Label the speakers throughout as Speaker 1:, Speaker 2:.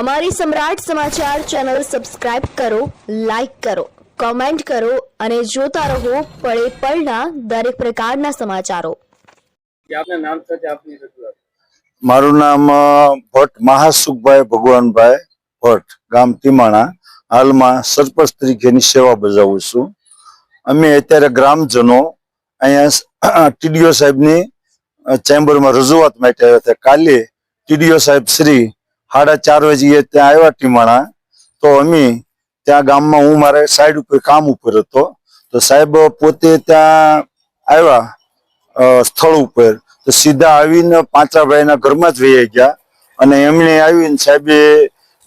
Speaker 1: અમારી સમ્રાટ સમાચાર channel subscribe કરો લાઇક કરો કોમેન્ટ કરો અને જોતા રહો પળે પળના દરેક પ્રકારના સમાચારો.
Speaker 2: કે આપના નામ સાથે આપની રજૂઆત?
Speaker 3: મારું નામ ભટ્ટ મહાસુખભાઈ ભગવાનભાઈ ભટ્ટ ગામ તિમાણા હાલમાં સરપંચ તરીકેની સેવા બજાવું છું. અમે અત્યારે ગ્રામજનો અહીંયા ટીડીઓ સાહેબની ચેમ્બરમાં રજૂઆત માટે આવ્યા હતા. કાલે ટીડીઓ સાહેબ શ્રી સાડા ચાર વાગે ત્યાં આવ્યા ટીમાણા. તો અમે ત્યાં ગામમાં હું મારે સાઈડ ઉપર કામ ઉપર હતો. તો સાહેબ પોતે ત્યાં આવ્યા સ્થળ ઉપર. તો સીધા આવીને પાંચરાભાઈના ઘરમાં જ વહી ગયા. અને એમણે આવીને સાહેબે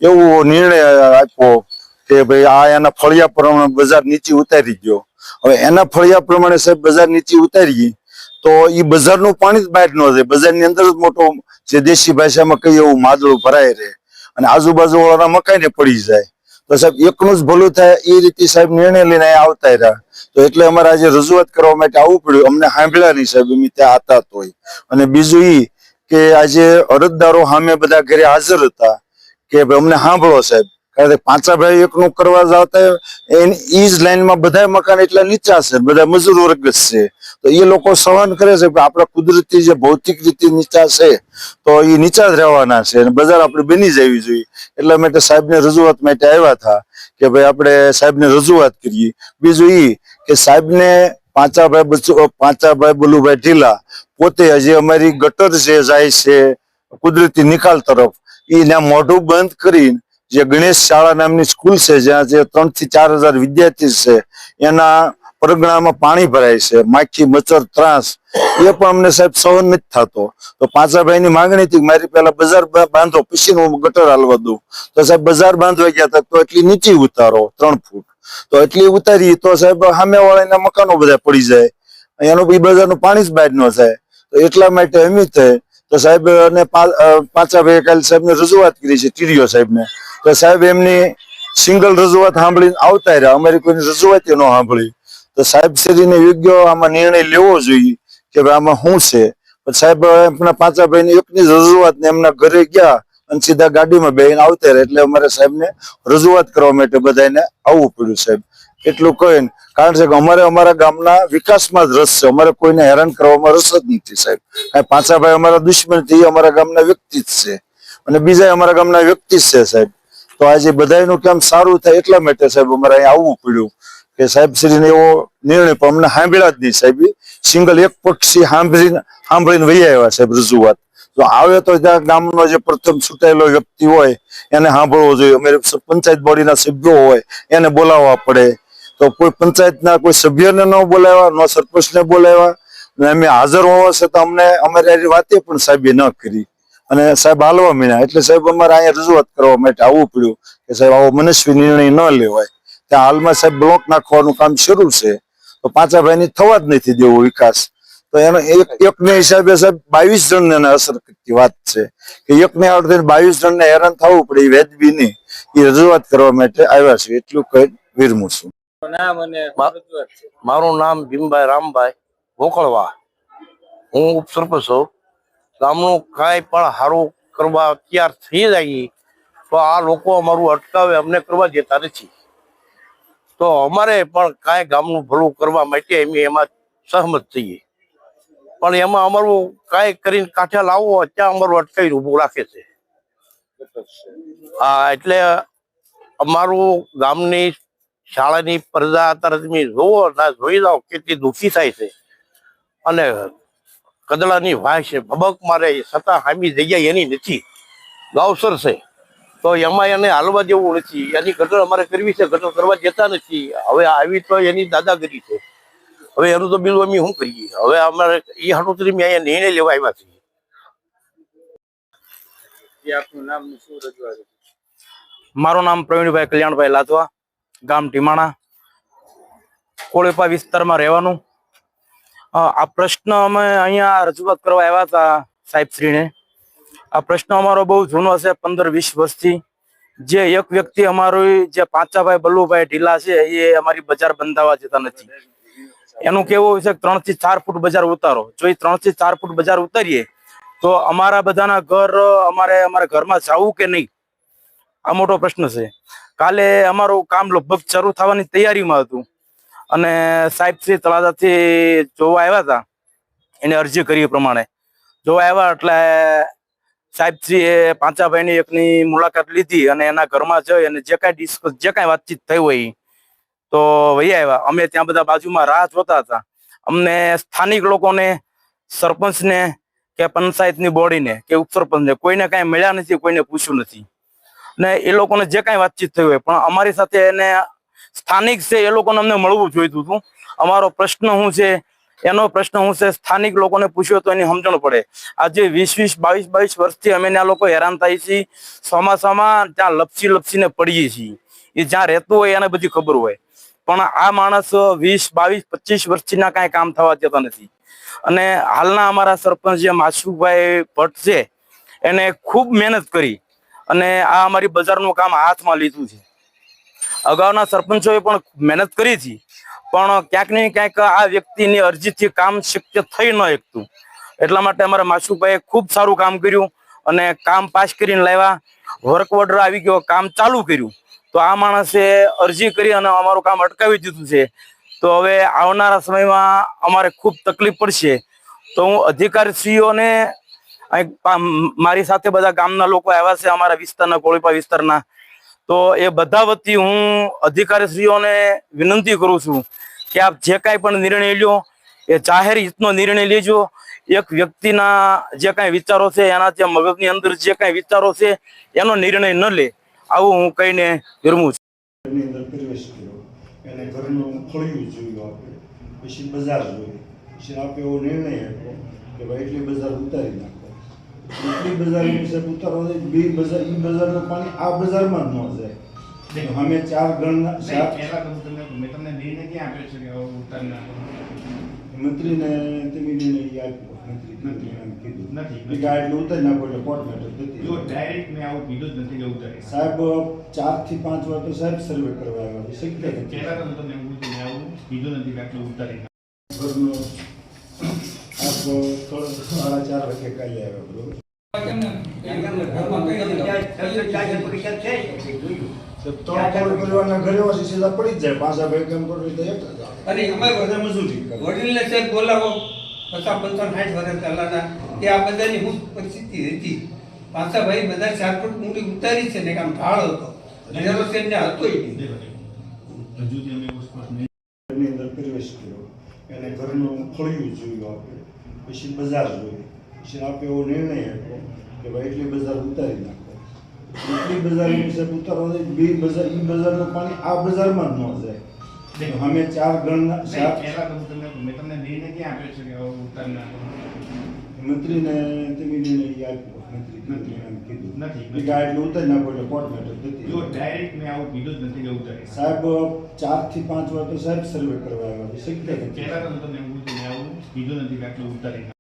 Speaker 3: એવો નિર્ણય આપ્યો કે ભાઈ આ એના ફળિયા પ્રમાણે બજાર નીચે ઉતારી ગયો. હવે એના ફળિયા પ્રમાણે સાહેબ બજાર નીચે ઉતારી તો એ બજારનું પાણી જ બહાર ન બજાર બજારની અંદર જ મોટો જે દેશી ભાષામાં કહીએ એવું માદળું ભરાય રહે. અને આજુબાજુ વાળાના મકાઈને પડી જાય. તો સાહેબ, એકનું જ ભલું થાય એ રીતે સાહેબ નિર્ણય લઈને આવતા રહ્યા. તો એટલે અમારે આજે રજૂઆત કરવા માટે આવવું પડ્યું. અમને સાંભળ્યા નહીં સાહેબ, અમે ત્યાં હતા તોય. અને બીજું એ કે આજે અરજદારો સામે બધા ઘરે હાજર હતા કે ભાઈ, અમને સાંભળો સાહેબ. કારણ કે પાંચા ભાઈ એકનું કરવા જાવતા એની ઈ જ લાઈનમાં બધા મકાન એટલા નીચા છે, બધા મજૂર વર્ગ છે. તો એ લોકો સહન કરે છે આપણે કુદરતી જે ભૌતિક રીતે નીચા છે, તો એ નીચા જ રહેવાના છે અને બજાર આપણે બની જવી જોઈએ. એટલા માટે સાહેબને રજૂઆત માટે આવ્યા હતા કે ભાઈ આપણે સાહેબને રજૂઆત કરીએ. બીજું એ કે સાહેબને પાંચાભાઈ પાંચાભાઈ બલુભાઈ ઢીલા પોતે હજી અમારી ગટર જે જાય છે કુદરતી નિકાલ તરફ એના મોઢું બંધ કરીને જે ગણેશ શાળા નામની સ્કૂલ છે, જ્યાં જે ત્રણથી ચાર હજાર વિદ્યાર્થી છે, એના પરગણામાં પાણી ભરાય છે, માખી, મચ્છર, ત્રાસ, એ પણ અમને સાહેબ સહન નથી થતો. તો પાંચાભાઈ ની માંગણી હતી મારી પેલા બજાર બાંધો, પછી હું ગટર હાલવા દઉં. તો સાહેબ બજાર બાંધવા ગયા હતા, તો એટલી નીચી ઉતારો, ત્રણ ફૂટ. તો એટલી ઉતારી, તો સાહેબ સામે વાળાના મકાનો બધા પડી જાય. એનું બજારનું પાણી જ બહાર ન થાય તો એટલા માટે એમ થાય તો સાહેબ અને પાંચાભાઈ કાલે સાહેબને રજૂઆત કરી છે, ટીડીઓ સાહેબને. તો સાહેબ એમની સિંગલ રજૂઆત સાંભળીને આવતા રહ્યા. અમારી કોઈની રજૂઆત ન સાંભળી. તો સાહેબ શ્રીને યોગ્ય આમાં નિર્ણય લેવો જોઈએ કે ભાઈ આમાં શું છે? સાહેબ એમના પાંચાભાઈ ની એકની રજૂઆત ને એમના ઘરે ગયા અને સીધા ગાડીમાં બેહીને આવતા રહે એટલે અમારે સાહેબને રજૂઆત કરવા માટે બધાને આવવું પડ્યું સાહેબ. એટલું કહીને, કારણ છે કે અમારે અમારા ગામના વિકાસમાં જ રસ છે. અમારે કોઈને હેરાન કરવામાં રસ જ નથી સાહેબ. કાંઈ પાંચાભાઈ અમારા દુશ્મનથી અમારા ગામના વ્યક્તિ જ છે. અને બીજા અમારા ગામના વ્યક્તિ જ છે સાહેબ. તો આજે બધાનું કેમ સારું થાય એટલા માટે સાહેબ અમારે અહીંયા આવવું પડ્યું. કે સાહેબ શ્રીને એવો નિર્ણય પણ અમને સાંભળ્યા જ નહીં સાહેબ. સિંગલ એક પક્ષી સાંભળીને સાંભળીને વહી આવ્યા સાહેબ રજૂઆત. તો આવે તો ત્યાં ગામનો જે પ્રથમ છૂટાયેલો વ્યક્તિ હોય, એને સાંભળવો જોઈએ. અમે પંચાયત બોડીના સભ્યો હોય, એને બોલાવવા પડે. તો કોઈ પંચાયતના કોઈ સભ્યને ન બોલાવ્યા, ન સરપંચને બોલાવ્યા, અને અમે હાજર હોવા છતાં અમને અમારી વાતે પણ સાહેબે ન કરી. અને સાહેબ હાલવા મીના એટલે સાહેબ અમારે અહીંયા રજૂઆત કરવા માટે આવવું પડ્યું કે સાહેબ આવો મનસ્વી નિર્ણય ન લેવાય. ત્યાં હાલમાં સાહેબ બ્લોક નાખવાનું કામ શરૂ છે તો પાંચાભાઈ થવા જ નથી દેવો વિકાસ. તો એનો એક એકને હિસાબે સાહેબ બાવીસ જણને એને અસર કરતી વાત છે. કે એકને અડધે બાવીસ જણને હેરાન થવું પડે એ વેદબી નહીં. એ રજૂઆત કરવા માટે આવ્યા છે. એટલું કઈ વિરમું છું.
Speaker 4: મારું નામ ભીમભાઈ રામભાઈ ગોકળવા હું ઉપસરપંચ છું. ગામનું કાંઈ પણ સારું કરવા તૈયાર થઈ જાય તો આ લોકો અમારું અટકાવે અમને કરવા દેતા નથી. તો અમારે પણ કાંઈ ગામનું ભલું કરવા માટે અમે એમાં સહમત થઈએ. પણ એમાં અમારું કાંઈ કરીને કાંઠે લાવવો ત્યાં અમારું અટકાવી ઊભું રાખે છે. હા, એટલે અમારું ગામની શાળાની પરદા અત્યારે જોવો ના જોઈ જાઓ કેટલી દુઃખી થાય છે. અને કદળાની વાય છે ભબક મારે છતાં હામી જગ્યા એની નથી. ગાવસર છે. તો એમાં એને હાલવા જેવું નથી. એની ગટર અમારે કરવી છે ગટર કરવા જતા નથી. હવે આવી તો એની દાદાગીરી છે. હવે એનું તો બિલ અમે શું કરીએ? હવે અમારે એ હાટોતરી મેં અહીંયા નિર્ણય લેવા આવ્યા છીએ?
Speaker 5: મારું નામ પ્રવીણભાઈ કલ્યાણભાઈ લાધવા ગામ ટીમાણા. કોળેપા વિસ્તારમાં રહેવાનું. આ પ્રશ્ન અમે અહીંયા રજૂઆત કરવા આવ્યા હતા સાહેબશ્રીને. આ પ્રશ્ન અમારો બહુ જૂનો છે, પંદર વીસ વર્ષથી. જે એક વ્યક્તિ અમારું જે પાંચાભાઈ બલ્લુભાઈ ઢીલા છે, એ અમારી બજાર બંધાવા જતા નથી. એનું કેવું છે ત્રણથી ચાર ફૂટ બજાર ઉતારો. જો એ ત્રણથી ચાર ફૂટ બજાર ઉતારીએ, તો અમારા બધાના ઘર, અમારે અમારા ઘરમાં જવું કે નહીં? આ મોટો પ્રશ્ન છે. કાલે અમારું કામ લગભગ શરૂ થવાની તૈયારીમાં હતું. અને સાહેબ શ્રી તળાજાથી જોવા આવ્યા હતા. એને અરજી કરી પ્રમાણે. જોવા આવ્યા એટલે સાહેબશ્રીએ પાંચાભાઈની એકની મુલાકાત લીધી અને એના ઘરમાં જઈ અને જે કાંઈ ડિસ્કસ જે કાંઈ વાતચીત થઈ હોય તો વહી આવ્યા. અમે ત્યાં બધા બાજુમાં રાહ જોતા હતા. અમને સ્થાનિક લોકોને, સરપંચને કે પંચાયતની બોડીને કે ઉપસરપંચને કોઈને કાંઈ મળ્યા નથી, કોઈને પૂછ્યું નથી. ને એ લોકોને જે કાંઈ વાતચીત થઈ હોય, પણ અમારી સાથે એને સ્થાનિક છે એ લોકોને અમને મળવું જોઈતું હતું. અમારો પ્રશ્ન શું છે? એનો પ્રશ્ન હું છે, સ્થાનિક લોકોને પૂછ્યો તો એની સમજણ પડે. આજે વીસ વીસ બાવીસ બાવીસ વર્ષથી અમે ત્યાં લોકો હેરાન થાય છીએ ચોમાસામાં ત્યાં લપસી લપસીને પડીએ છીએ. એ જ્યાં રહેતું હોય એને બધી ખબર હોય. પણ આ માણસ વીસ બાવીસ પચીસ વર્ષથીના કાંઈ કામ થવા દેતા નથી. અને હાલના અમારા સરપંચ જે માસુભાઈ ભટ્ટ છે, એને ખૂબ મહેનત કરી અને આ અમારી બજારનું કામ હાથમાં લીધું છે. અગાઉના સરપંચોએ પણ મહેનત કરી હતી. પણ ક્યાંક ને ક્યાંક આ વ્યક્તિની અરજીથી કામ શક્ય થઈ ન શકતું એટલા માટે અમારા માસુભાઈએ ખૂબ સારું કામ કર્યું અને કામ પાસ કરીને લાવ્યા. વર્ક ઓર્ડર આવી ગયો, કામ ચાલુ કર્યું. તો આ માણસે અરજી કરી અને અમારું કામ અટકાવી દીધું છે. તો હવે આવનારા સમયમાં અમારે ખૂબ તકલીફ પડશે. તો હું અધિકારીશ્રીઓને મારી સાથે બધા ગામના લોકો આવ્યા છે, અમારા વિસ્તારના કોળીપા વિસ્તારના. તો એ બધા વતી હું અધિકારીશ્રીઓને વિનંતી કરું છું કે આપ જે કાંઈ પણ નિર્ણય લ્યો, એ જાહેર હિતનો નિર્ણય લેજો. એક વ્યક્તિના જે કાંઈ વિચારો છે, એના જે મગજની અંદર જે કાંઈ વિચારો છે, એનો નિર્ણય ન લે. આવું હું કહીને વિરમું છું.
Speaker 3: પછી બજાર જોઈએ પછી આપણે એવો નિર્ણય આપ્યો કે ભાઈ, એટલી બજાર ઉતારી નાખો. એટલી બજાર સાહેબ ઉતારવા દે બે બજાર એ બજારનું પાણી આ બજારમાં જ ન જાય. અમે ચાર ગણના ચાર
Speaker 6: પહેલા તો તમને મેં તમને નિર્ણય ક્યાં આપ્યો છે કે હવે ઉતારી નાખો
Speaker 3: મંત્રીને તમે નિર્ણય આપ્યો. મંત્રી મંત્રીને કીધું.
Speaker 6: નથી.
Speaker 3: કે ઉતારી નાખો એટલે મેટર થતી
Speaker 6: જો ડાયરેક્ટ મેં આવું કીધું જ નથી કે ઉતારી.
Speaker 3: સાહેબ ચારથી પાંચ વાર તો સાહેબ સર્વે કરવા આવ્યા છે.
Speaker 6: પહેલા તો તમને એવું કીધું આવું કીધું નથી કે આટલું ઉતારી.
Speaker 3: સાડા ચાર વાગે કાલે આવ્યા બરોબર બધા
Speaker 7: ચાર ફૂટ ઉતારી છે ને કામ આમ ઢાળ હતો. નજરો છે ને હતો
Speaker 3: અંદર પ્રવેશ કર્યો. એને ઘરનું ફળિયું જોયું આપણે. પછી બજાર જોઈએ. પછી આપણે એવો નિર્ણય આપ્યો કે ભાઈ એટલી બજાર ઉતારી નાખો. એટલી બજાર સાહેબ ઉતારવા બે બજાર એ બજારનું પાણી આ બજારમાં જ ન જાય. અમે ચાર ગણના ચાર
Speaker 6: મેં તમને નિર્ણય ક્યાં આપ્યો છે કે ઉતારી નાખો?
Speaker 3: મંત્રીને તમે નિર્ણય આપ્યો. સાહેબ ચારથી પાંચ વાર તો સાહેબ સર્વે કરવા આવ્યા
Speaker 6: કીધું નથી કે આટલું ઉતારી.